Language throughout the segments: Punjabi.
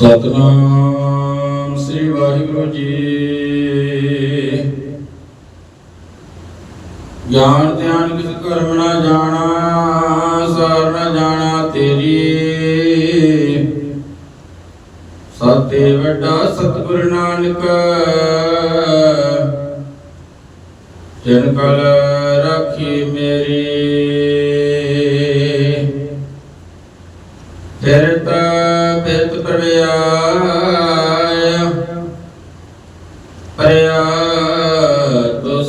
ਸਤਨਾਮ ਸ੍ਰੀ ਵਾਹਿਗੁਰੂ ਜੀ। ਗਿਆਨ ਧਿਆਨ ਕਿਸ ਕਰਮ ਨਾ ਜਾਣਾ, ਸਾਰ ਨਾ ਜਾਣਾ ਤੇਰੀ। ਸਤੇ ਵੱਡਾ ਸਤਿਗੁਰ ਨਾਨਕ, ਜਨ ਕਲ ਰਾਖੀ ਮੇਰੀ। ਤੇਰੇ ਫਿਰਤ ਪ੍ਰਵਿਆਇਆ ਪਰਿਆ ਤੋ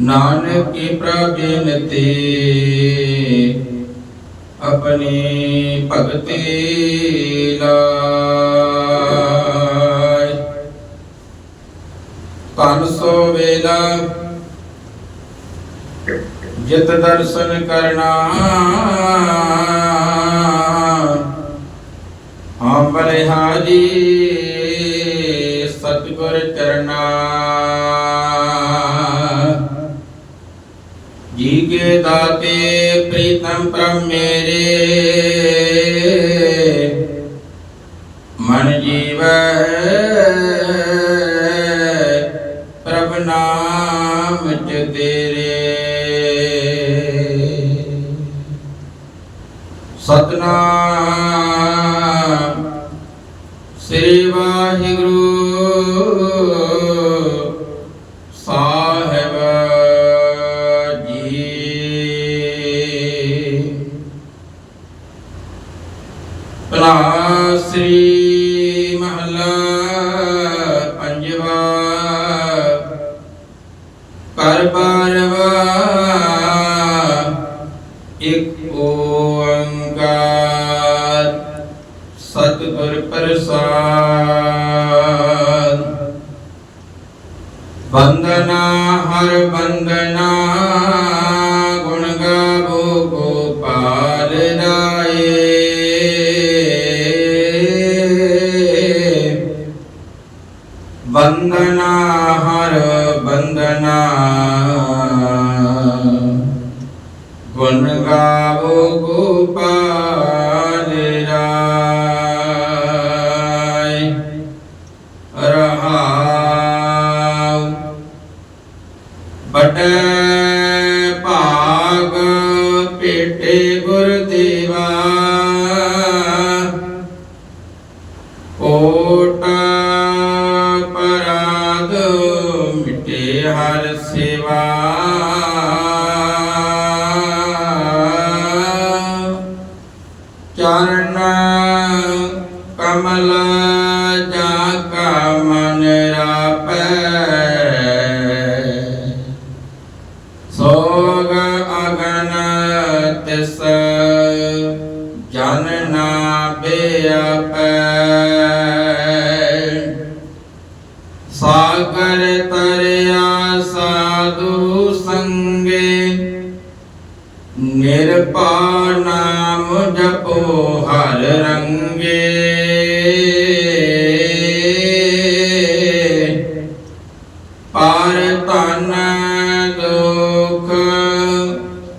ਨਾਨਕ ਕੀ ਆਪਣੀ ਭਗਤੀ ਲਾਇ। ਤਨ ਵੇਲਾ ਜਿਤ ਦਰਸ਼ਨ ਕਰਨਾ। ਹਾਂ ਬਲਿਹਾਰੀ, ਸਤਿਗੁਰ ਚਰਨਾ। ਜੀ ਕੇ ਦਾਤੇ, ਪ੍ਰੀਤਮ ਪ੍ਰਮ ਮੇਰੇ। ਮਨ ਜੀਵੈ, ਪ੍ਰਭ ਨਾਮ ਚ ਤੇਰੇ ਸਤਨਾਮ। ਸ੍ਰੀ ਵਾਹਿਗੁਰੂ ਸਾਹਿਬ ਜੀ। ਭਲਾ ਸ੍ਰੀ ਮਹਲਾ ਪੰਜਵਾ। ਕਰ ਬਾਰਵਾ ਪ੍ਰਸਾਦ ਬੰਦਨਾ ਹਰ ਬੰਦਨਾ ਗੁਣ ਗਾਵੋ ਗੋਪਾਲ ਰਾਏ ਬੰਦਨਾ ਹਰ ਬੰਦਨਾ ਗੁਣ ਗਾਵੋ ਗੋਪਾਲ ਪੇਟੇ ਗੁਰ ਦੇਵਾ। ਕੋਟ ਪਰਾਗ ਮਿਟੇ ਹਰ ਸੇਵਾ। ਚਰਨ ਕਮਲ ਜਾ ਕਾ ਤਿਸ ਜਨ ਨਾ ਬੇਅਪੈ। ਸਾਗਰ ਤਰਿਆ ਸਾਧੂ ਸੰਗੇ ਨਿਰਪਾ ਨਾਮ ਜਪੋ ਹਰ ਰੰਗੇ। ਪਾਰ ਤਨ ਦੁਖ,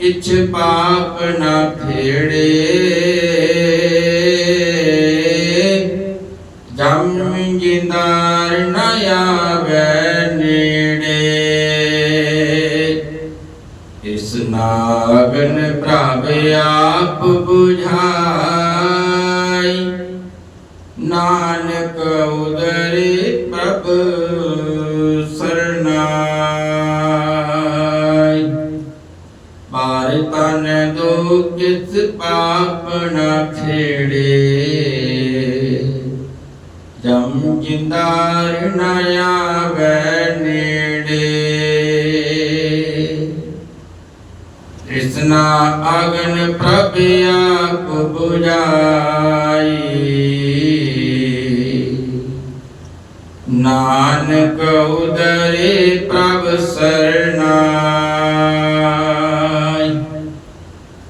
ਇਛ ਪਾਪ ਆਪਣਾ ਫੇੜੇ ਜਮ ਜਿੰਦਾਰ ਨ ਆਵੈ ਨੇੜੇ। ਇਸ ਨਾਗਨ ਪ੍ਰਭ ਆਪ 부ਝਾਈ ਨਾਨਕ ਉਦਰੇ ਦੋ ਕਿਸ ਪਾਪ ਨਾ ਛੇੜੇ। ਜਮ ਜਿੰਦਾਰ ਨ ਆਵੈ ਨੇੜੇ। ਕ੍ਰਿਸ਼ਨਾ ਅਗਨ ਪ੍ਰਭ ਆਪ 부ਝਾਈ ਨਾਨਕ ਉਦਰੇ ਪ੍ਰਭ ਸਰਨਾਈ